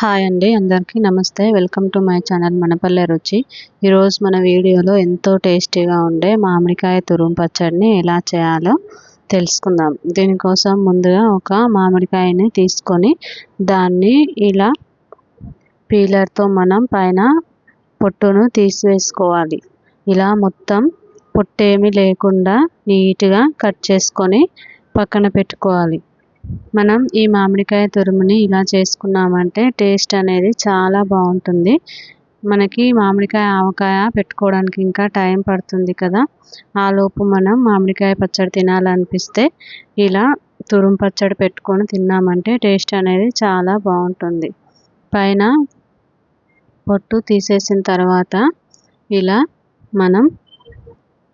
Hi అండి అందరికీ నమస్తే. Welcome to my channel Manapalle Ruchi. ఈరోజు మన వీడియోలో ఎంతో టేస్టీగా ఉండే మామిడికాయ తురుము పచ్చడిని ఎలా చేయాలో తెలుసుకుందాం. దీనికోసం ముందుగా ఒక మామిడికాయని తీసుకొని దాన్ని ఇలా పీలర్తో మనం పైన పొట్టును తీసివేసుకోవాలి. ఇలా మొత్తం పొట్టేమి లేకుండా నీట్గా కట్ చేసుకొని పక్కన పెట్టుకోవాలి. మనం ఈ మామిడికాయ తురుముని ఇలా చేసుకున్నామంటే టేస్ట్ అనేది చాలా బాగుంటుంది. మనకి మామిడికాయ ఆవకాయ పెట్టుకోవడానికి ఇంకా టైం పడుతుంది కదా. ఆలోపు మనం మామిడికాయ పచ్చడి తినాలనిపిస్తే ఇలా తురుము పచ్చడి పెట్టుకొని తిన్నామంటే టేస్ట్ అనేది చాలా బాగుంటుంది. పైన పొట్టు తీసేసిన తర్వాత ఇలా మనం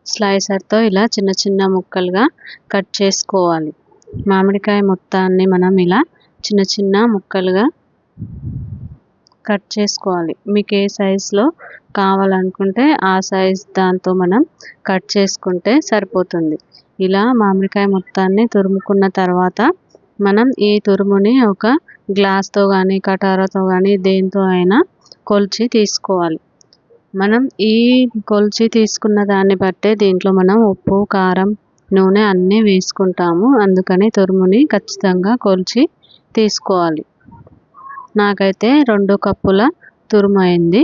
స్లైసర్తో ఇలా చిన్న చిన్న ముక్కలుగా కట్ చేసుకోవాలి. మామిడికాయ మొత్తాన్ని మనం ఇలా చిన్న చిన్న ముక్కలుగా కట్ చేసుకోవాలి. మీకు ఏ సైజులో కావాలనుకుంటే ఆ సైజ్ దాంతో మనం కట్ చేసుకుంటే సరిపోతుంది. ఇలా మామిడికాయ మొత్తాన్ని తురుముకున్న తర్వాత మనం ఈ తురుముని ఒక గ్లాస్తో కానీ కటారాతో కానీ దేంతో అయినా కొలిచి తీసుకోవాలి. మనం ఈ కొలిచి తీసుకున్న దాన్ని బట్టే దీంట్లో మనం ఉప్పు కారం నూనె అన్నీ వేసుకుంటాము. అందుకని తురుముని ఖచ్చితంగా కొలిచి తీసుకోవాలి. నాకైతే రెండు కప్పుల తురుము అయింది.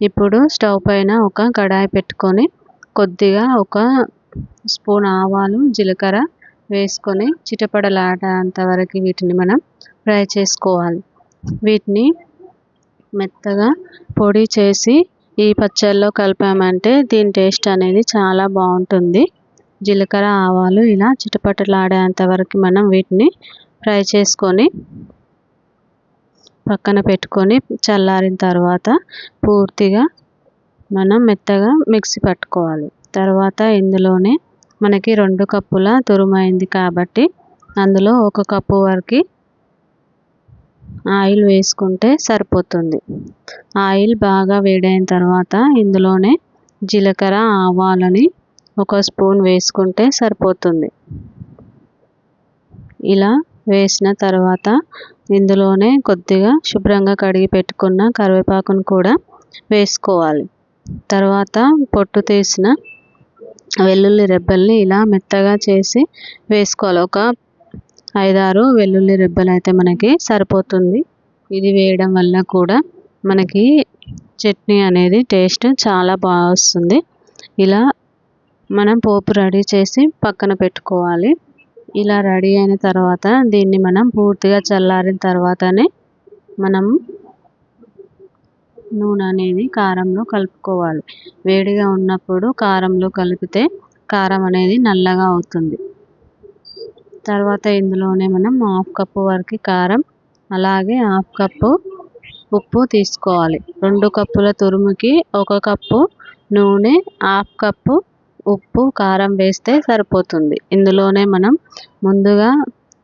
ఇప్పుడు స్టవ్ పైన ఒక కడాయి పెట్టుకొని కొద్దిగా ఒక స్పూన్ ఆవాలు జీలకర్ర వేసుకొని చిటపడలాడేంత వరకు వీటిని మనం ఫ్రై చేసుకోవాలి. వీటిని మెత్తగా పొడి చేసి ఈ పచ్చళ్ళలో కలిపామంటే దీని టేస్ట్ అనేది చాలా బాగుంటుంది. జీలకర్ర ఆవాలు ఇలా చిటపటలాడేంత వరకు మనం వీటిని ఫ్రై చేసుకొని పక్కన పెట్టుకొని చల్లారిన తర్వాత పూర్తిగా మనం మెత్తగా మిక్సీ పట్టుకోవాలి. తర్వాత ఇందులోనే మనకి రెండు కప్పుల తురుమైంది కాబట్టి అందులో ఒక కప్పు వరకు ఆయిల్ వేసుకుంటే సరిపోతుంది. ఆయిల్ బాగా వేడైన తర్వాత ఇందులోనే జీలకర్ర ఆవాలని ఒక స్పూన్ వేసుకుంటే సరిపోతుంది. ఇలా వేసిన తర్వాత ఇందులోనే కొద్దిగా శుభ్రంగా కడిగి పెట్టుకున్న కరివేపాకును కూడా వేసుకోవాలి. తర్వాత పొట్టు తీసిన వెల్లుల్లి రెబ్బల్ని ఇలా మెత్తగా చేసి వేసుకోవాలి. ఒక ఐదారు వెల్లుల్లి రెబ్బలు అయితే మనకి సరిపోతుంది. ఇది వేయడం వల్ల కూడా మనకి చట్నీ అనేది టేస్ట్ చాలా బాగా వస్తుంది. ఇలా మనం పోపు రెడీ చేసి పక్కన పెట్టుకోవాలి. ఇలా రెడీ అయిన తర్వాత దీన్ని మనం పూర్తిగా చల్లారిన తర్వాతనే మనం నూనె అనేది కారంలో కలుపుకోవాలి. వేడిగా ఉన్నప్పుడు కారంలో కలిపితే కారం అనేది నల్లగా అవుతుంది. తర్వాత ఇందులోనే మనం హాఫ్ కప్పు వరకు కారం అలాగే హాఫ్ కప్పు ఉప్పు తీసుకోవాలి. రెండు కప్పుల తురుముకి ఒక కప్పు నూనె హాఫ్ కప్పు ఉప్పు కారం వేస్తే సరిపోతుంది. ఇందులోనే మనం ముందుగా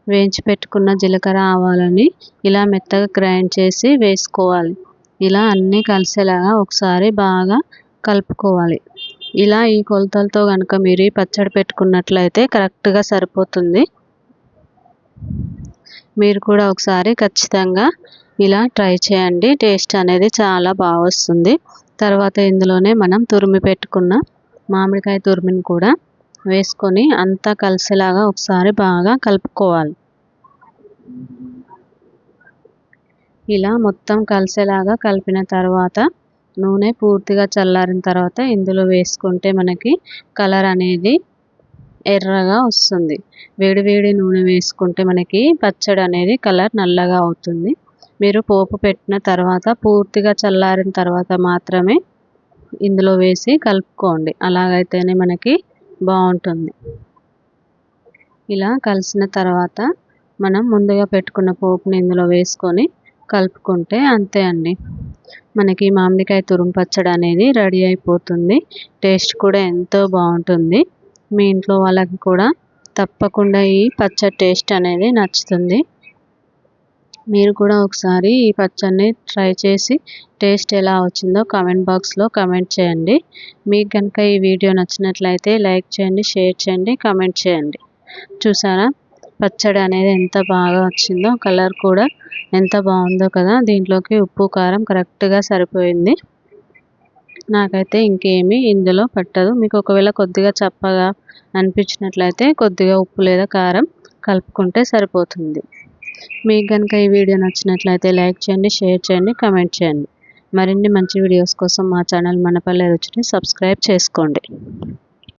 వేయించి పెట్టుకున్న జీలకర్ర ఆవాలని ఇలా మెత్తగా గ్రైండ్ చేసి వేసుకోవాలి. ఇలా అన్నీ కలిసేలాగా ఒకసారి బాగా కలుపుకోవాలి. ఇలా ఈ కొలతలతో కనుక మీరు పచ్చడి పెట్టుకున్నట్లయితే కరెక్ట్గా సరిపోతుంది. మీరు కూడా ఒకసారి ఖచ్చితంగా ఇలా ట్రై చేయండి. టేస్ట్ అనేది చాలా బాగా వస్తుంది. తర్వాత ఇందులోనే మనం తురిమి పెట్టుకున్న మామిడికాయ తురిమిని కూడా వేసుకొని అంతా కలిసేలాగా ఒకసారి బాగా కలుపుకోవాలి. ఇలా మొత్తం కలిసేలాగా కలిపిన తర్వాత నూనె పూర్తిగా చల్లారిన తర్వాత ఇందులో వేసుకుంటే మనకి కలర్ అనేది ఎర్రగా వస్తుంది. వేడివేడి నూనె వేసుకుంటే మనకి పచ్చడి అనేది కలర్ నల్లగా అవుతుంది. మీరు పోపు పెట్టిన తర్వాత పూర్తిగా చల్లారిన తర్వాత మాత్రమే ఇందులో వేసి కలుపుకోండి. అలాగైతేనే మనకి బాగుంటుంది. ఇలా కలిసిన తర్వాత మనం ముందుగా పెట్టుకున్న పోపుని ఇందులో వేసుకొని కలుపుకుంటే అంతే అండి. మనకి మామిడికాయ తురుము పచ్చడి అనేది రెడీ అయిపోతుంది. టేస్ట్ కూడా ఎంతో బాగుంటుంది. మీ ఇంట్లో వాళ్ళకి కూడా తప్పకుండా ఈ పచ్చడి టేస్ట్ అనేది నచ్చుతుంది. మీరు కూడా ఒకసారి ఈ పచ్చడిని ట్రై చేసి టేస్ట్ ఎలా వచ్చిందో కామెంట్ బాక్స్లో కామెంట్ చేయండి. మీకు కనుక ఈ వీడియో నచ్చినట్లయితే లైక్ చేయండి షేర్ చేయండి కామెంట్ చేయండి. చూసారా? పచ్చడి అనేది ఎంత బాగా వచ్చిందో కలర్ కూడా ఎంత బాగుందో కదా! దీంట్లోకి ఉప్పు కారం కరెక్ట్గా సరిపోయింది. నాకైతే ఇంకేమీ ఇందులో పట్టదు. మీకు ఒకవేళ కొద్దిగా చప్పగా అనిపించినట్లయితే కొద్దిగా ఉప్పు లేదా కారం కలుపుకుంటే సరిపోతుంది. మీకు కనుక ఈ వీడియో నచ్చినట్లయితే లైక్ చేయండి షేర్ చేయండి కమెంట్ చేయండి. మరిన్ని మంచి వీడియోస్ కోసం మా ఛానల్ మనపల్లె రుచిని సబ్స్క్రైబ్ చేసుకోండి.